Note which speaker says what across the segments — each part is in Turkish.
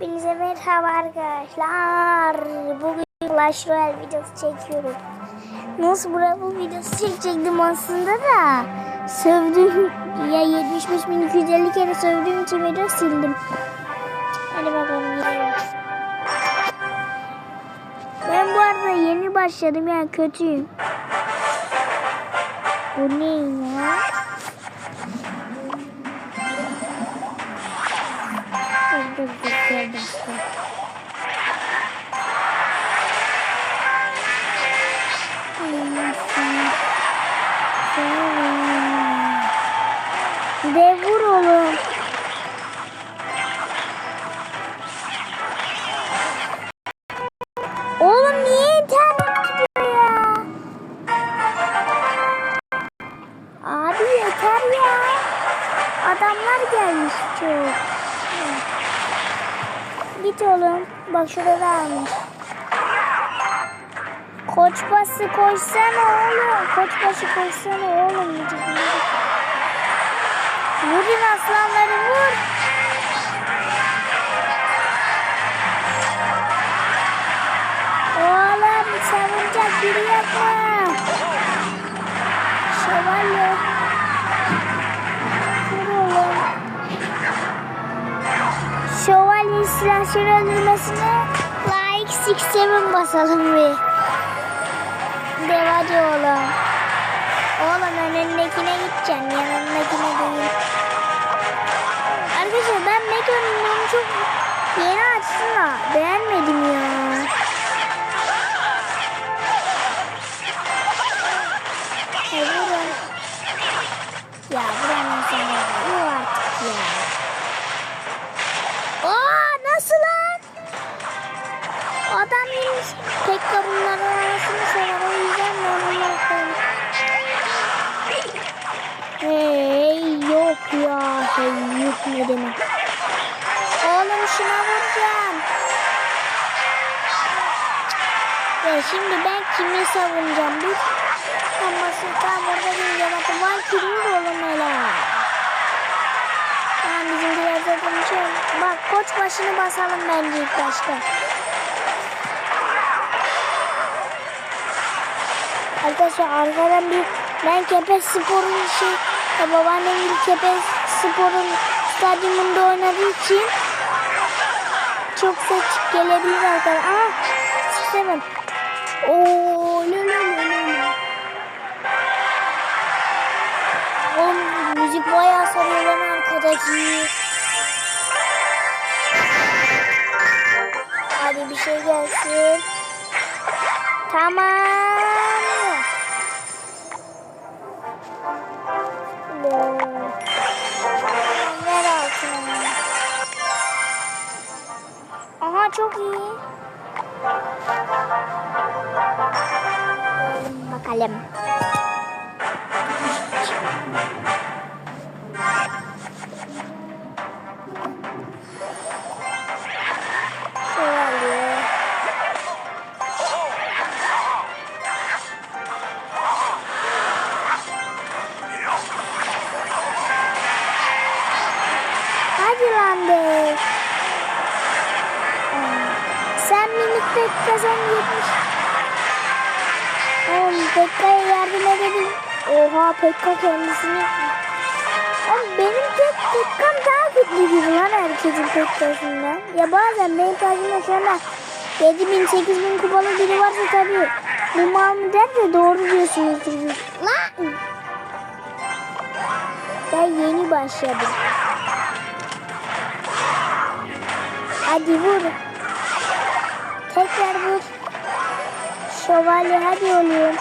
Speaker 1: Hepinize merhaba arkadaşlar. Bugün Clash Royale videosu çekiyorum. Nasıl bura bu videosu çekecektim aslında da. Sövdüğüm ya 75.250 kere sövdüğüm için video sildim. Hadi bakalım gidelim. Ben bu arada yeni başladım yani kötüyüm. Bu ne ya? Dur dur başla. De vur oğlum. Oğlum niye internet gidiyor ya? Abi yeter ya. Adamlar gelmiş çok. Git oğlum. Bak şurada almış. Koç bası koysana oğlum. Koç başı koysana oğlum. Vurun aslanları vur. Oğlum savunacak biri yapma. Öldürmesine like 6-7 basalım bir. Dev hadi oğlum. Oğlum önündekine gideceksin yanındakine değil. Arkadaşlar ben Meteor'un çok yeni açtım da beğenmedim ya. Yok ne demek. Oğlum şuna vuracağım. Ya şimdi ben kimi savunacağım? Dur. Olmasın tam orada bir yamatı var. Kimin oğlum hele? Tamam bizimkiler zaten şey. Bak koç başını basalım bence ilk başta. Arkadaşlar arkadan bir ben Kepez Spor'un şey babaannem bir Kepez Spor'un stadyumunda oynadığı için çok ses gelebilir arkadaşlar. Aa istemem. Oo la la. Oğlum müzik bayağı sarıyor lan arkadaki. Hadi bir şey gelsin. Tamam. Aha çok sen 70. Oğlum Pekka'ya yardım edelim. Oha Pekka kendisini. Oğlum benim tek Pekka'm daha kötü gibi lan herkesin Pekka'sından. Ya bazen benim şu anda 7000 8000 kupalı biri varsa tabii. Bu mamı der de doğru diyorsunuz. Lan! Ben yeni başladım. Hadi vur. Tekrar vur. Şövalye hadi oğlum.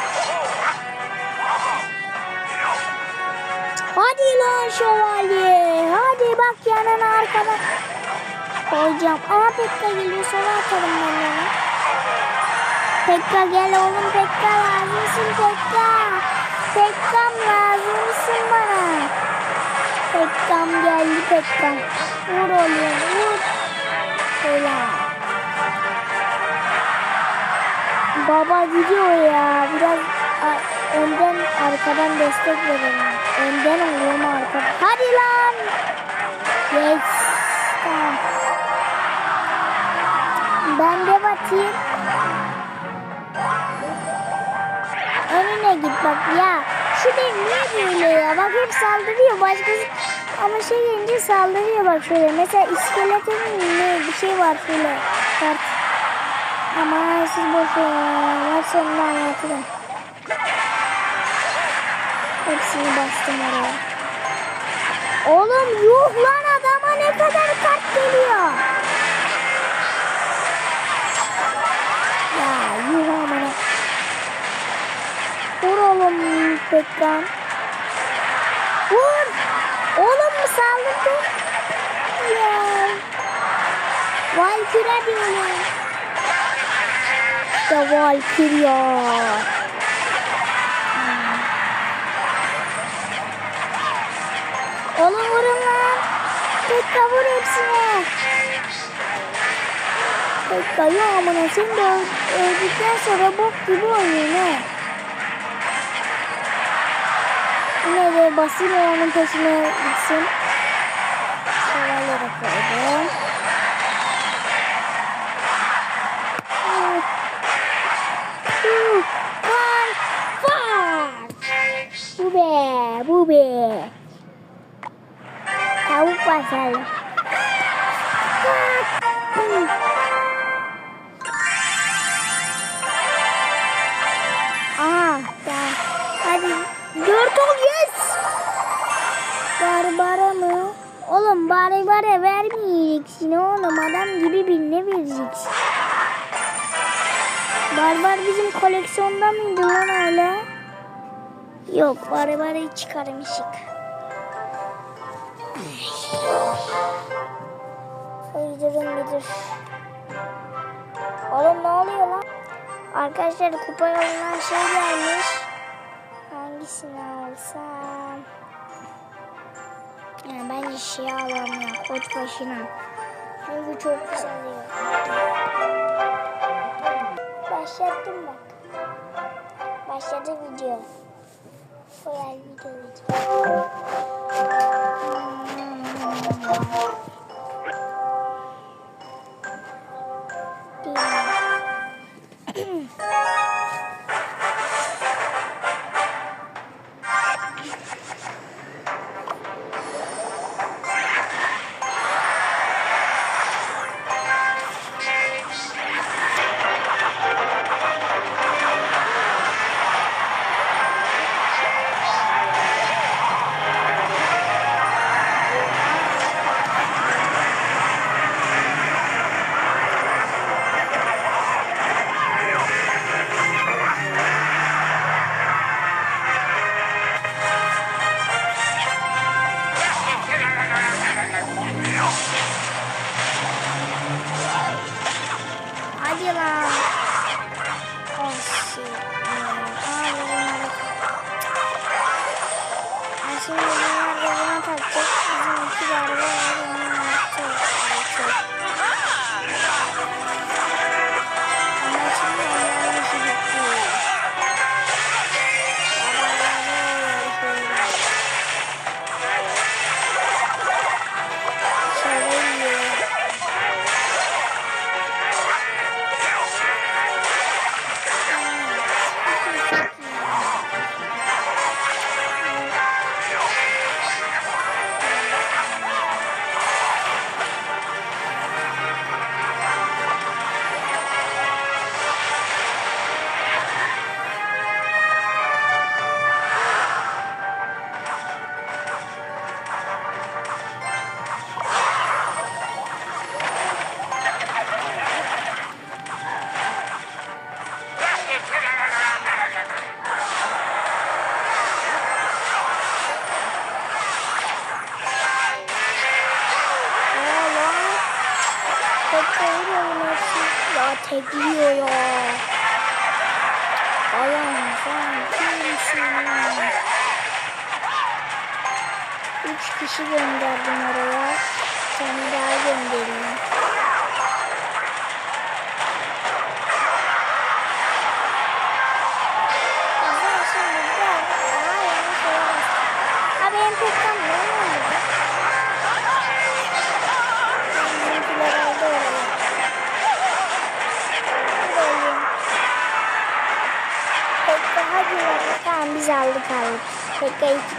Speaker 1: Hadi lan şövalye. Hadi bak yanına arkada. Koyacağım. Ama Pekka geliyor sola atarım ben yana. Pekka gel oğlum Pekka lazımsın Pekka. Pekkam lazımsın bana. Pekkam geldi Pekkam. Vur oğlum vur. Öyle. Baba gidiyor ya. Biraz önden arkadan destek verelim. Önden oluyor mu arkadan? Hadi lan. Yes. Tamam. Ben de batayım. Önüne git bak ya. Şu dev niye böyle ya? Bak hep saldırıyor. Başkası ama şey gelince saldırıyor bak şöyle. Mesela iskeletin bir şey var şöyle. Kart. Ama siz boş verin. Maç sonunda anlatırım. Hepsini bastım oraya. Oğlum yuh lan adama ne kadar kart geliyor. Ya yuh amına. Vur oğlum Pekkan. Vur. Oğlum mu saldırdın? Ya. Valkyrie diyorum. İşte Valkyrie. Oğlum vurun lan. Pekka vur hepsine. Pekka ya amına sen de öl- öldükten sonra bok gibi oynuyorsun ha. Yine de basayım onun peşine gitsin. Şövalye koydum. Var, var. Bu be, bu be. Tavuk basalım. Aha, tamam. Hadi. Dört ol yes. Barbara mı? Oğlum Barbara vermeyeceksin oğlum. Adam gibi birine vereceksin. Barbar bizim koleksiyonda mıydı lan hala? Yok Barbara'yı çıkarmışık. Uydurun müdür. Oğlum ne oluyor lan? Arkadaşlar kupa yolundan şey gelmiş. Hangisini alsam? Yani bence şey alalım ya. Koç başına. Çünkü çok güzel. Başlattım bak. Başladı video. Koyar video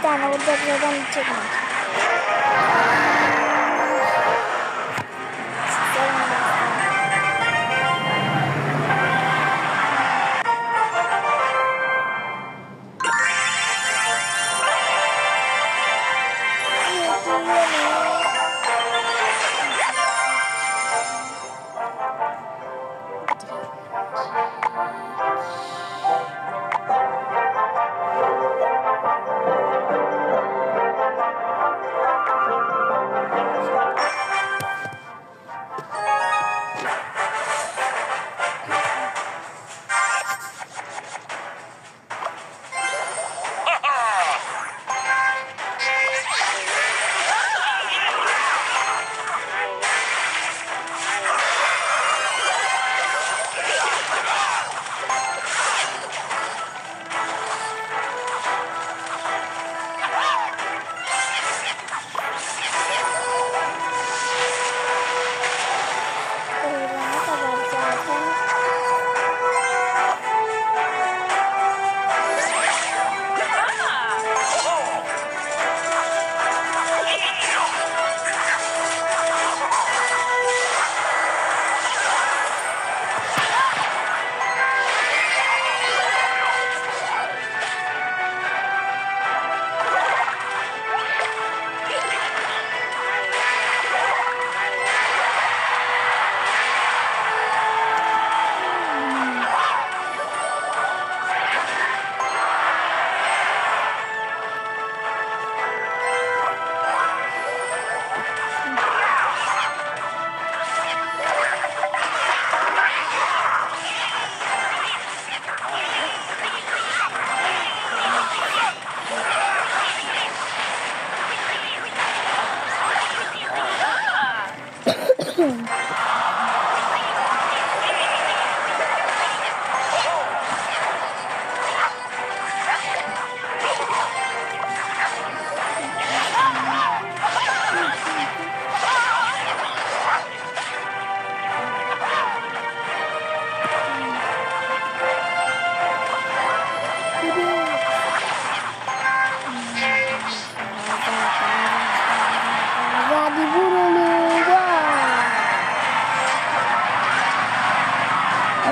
Speaker 1: done. I will get rid to them. Hadi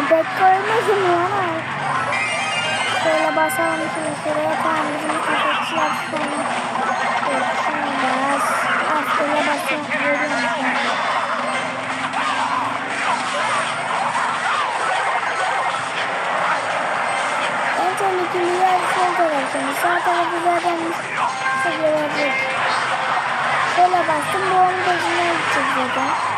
Speaker 1: Pek koymazım ya. Şöyle basalım şimdi şuraya tamam bizim kafasılar sonra. Evet, şunu bas. Aslında basıyorum. Veriyorum. En yer tarafı zaten seviyeler Şöyle bastım bu onun gözüne gidecek.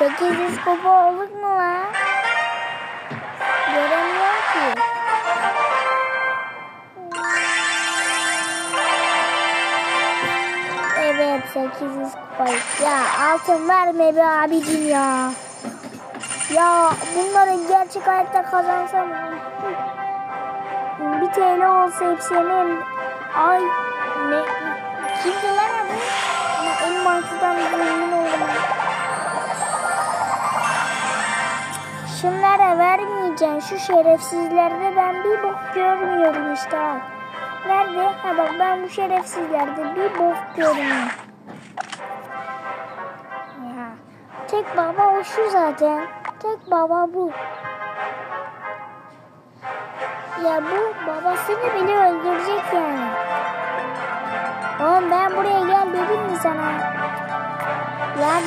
Speaker 1: 800 kupa olduk mu lan? Göremiyorum ki. Evet 800 kupa. Ya altın verme be abicim ya. Ya bunları gerçek hayatta kazansam bir TL olsa hepsi yemeğim. Ay Şu şerefsizlerde ben bir bok görmüyorum işte. Nerede? Ha bak ben bu şerefsizlerde bir bok görmüyorum. Ya. Tek baba o şu zaten. Tek baba bu. Ya bu babasını bile öldürecek yani. Oğlum ben buraya gel dedim mi sana? Ya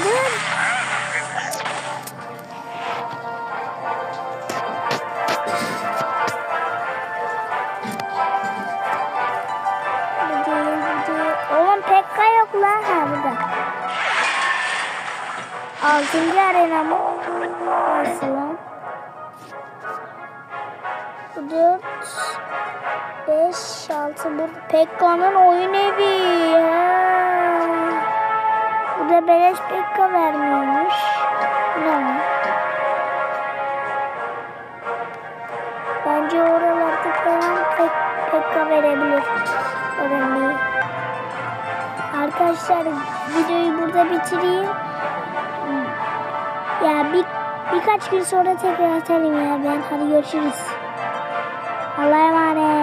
Speaker 1: Altıncı arena mı? Nasıl lan? 4 5 6 bu Pekka'nın oyun evi. Ha. Bu da beleş Pekka vermiyormuş. Bu Ne? Bence oralarda falan pek, Pekka verebilir. Öğrenmeyi. Arkadaşlar videoyu burada bitireyim. Ya bir birkaç gün sonra tekrar atarım ya ben. Hadi görüşürüz. Allah'a emanet.